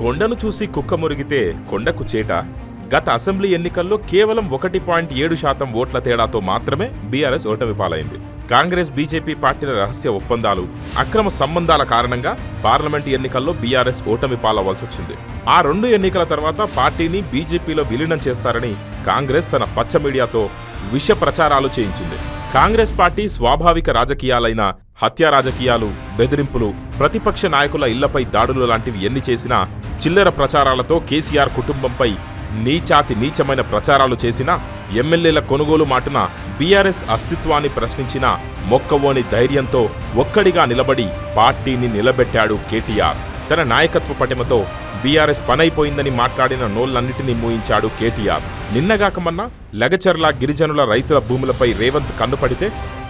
కొండను చూసి కుక్క మురిగితే కొండకు చేట. గత అసెంబ్లీ ఎన్నికల్లో కేవలం ఒకటి పాయింట్ ఏడు శాతం ఓట్ల తేడాతో మాత్రమే బీఆర్ఎస్ ఓటమి పాలైంది. కాంగ్రెస్ బీజేపీ పార్టీల రహస్య ఒప్పందాలు అక్రమ సంబంధాల కారణంగా పార్లమెంట్ ఎన్నికల్లో బీఆర్ఎస్ ఓటమి పాలవలసి వచ్చింది. ఆ రెండు ఎన్నికల తర్వాత పార్టీని బీజేపీలో విలీనం చేస్తారని కాంగ్రెస్ తన పచ్చ మీడియాతో విష ప్రచారాలు చేయించింది. కాంగ్రెస్ పార్టీ స్వాభావిక రాజకీయాలైన హత్యా రాజకీయాలు బెదిరింపులు ప్రతిపక్ష నాయకుల ఇళ్ళపై దాడులు లాంటివి ఎన్ని చేసినా చిల్లర ప్రచారాలతో కేసీఆర్ కుటుంబంపై నీచాతి నీచమైన ప్రచారాలు చేసినా ఎమ్మెల్యేల కొనుగోలు మాటున బీఆర్ఎస్ అస్తిత్వాన్ని ప్రశ్నించిన మొక్కవోని ధైర్యంతో ఒక్కడిగా నిలబడి పార్టీని నిలబెట్టాడు కేటీఆర్. తన నాయకత్వ పటిమతో బీఆర్ఎస్ పనైపోయిందని మాట్లాడిన నోళ్ళన్నింటినీ మూయించాడు కేటీఆర్. నిన్నగాకమన్నా లగచర్ల గిరిజనుల రైతుల భూములపై రేవంత్ కన్నుపడితే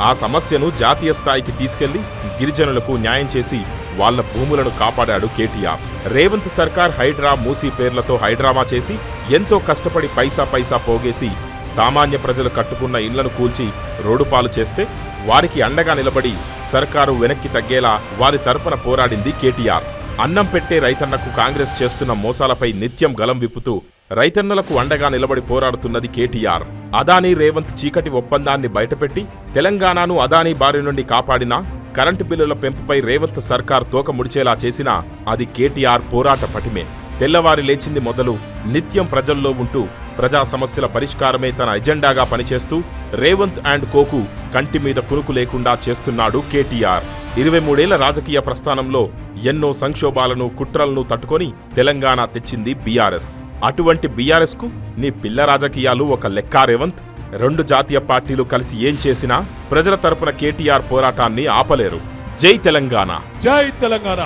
ఆ సమస్యను జాతీయ స్థాయికి తీసుకెళ్ళి గిరిజనులకు న్యాయం చేసి వాళ్ళ భూములను కాపాడాడు కేటీఆర్. రేవంత్ సర్కార్ హైడ్రా మూసీ పేర్లతో హైడ్రామా చేసి ఎంతో కష్టపడి పైసా పైసా పోగేసి సామాన్య ప్రజలు కట్టుకున్న ఇళ్ళను కూల్చి రోడ్డుపాలు చేస్తే వారికి అండగా నిలబడి సర్కారు వెనక్కి తగ్గేలా వారి తరపున పోరాడింది కేటీఆర్. అన్నం పెట్టే రైతన్నకు కాంగ్రెస్ చేస్తున్న మోసాలపై నిత్యం గలం విప్పుతూ రైతన్నలకు అండగా నిలబడి పోరాడుతున్నది కేటీఆర్. అదానీ రేవంత్ చీకటి ఒప్పందాన్ని బయటపెట్టి తెలంగాణను అదానీ బారి నుండి కాపాడినా కరెంటు బిల్లుల పెంపుపై రేవంత్ సర్కార్ తోక ముడిచేలా చేసినా అది కేటీఆర్ పోరాట పటిమే. తెల్లవారి లేచింది మొదలు నిత్యం ప్రజల్లో ఉంటూ ప్రజా సమస్యల పరిష్కారమే తన ఎజెండాగా పనిచేస్తూ రేవంత్ అండ్ కోకు కంటి మీద కునుకు లేకుండా చేస్తున్నాడు కేటీఆర్. ఇరవై మూడేళ్ళ రాజకీయ ప్రస్థానంలో ఎన్నో సంక్షోభాలను కుట్రలను తట్టుకొని తెలంగాణ తెచ్చింది బీఆర్ఎస్. అటువంటి బీఆర్ఎస్కు నీ పిల్ల రాజకీయాలు ఒక లెక్కా రేవంత్. రెండు జాతీయ పార్టీలు కలిసి ఏం చేసినా ప్రజల తరపున కేటీఆర్ పోరాటాన్ని ఆపలేరు. జై తెలంగాణ. జై తెలంగాణ.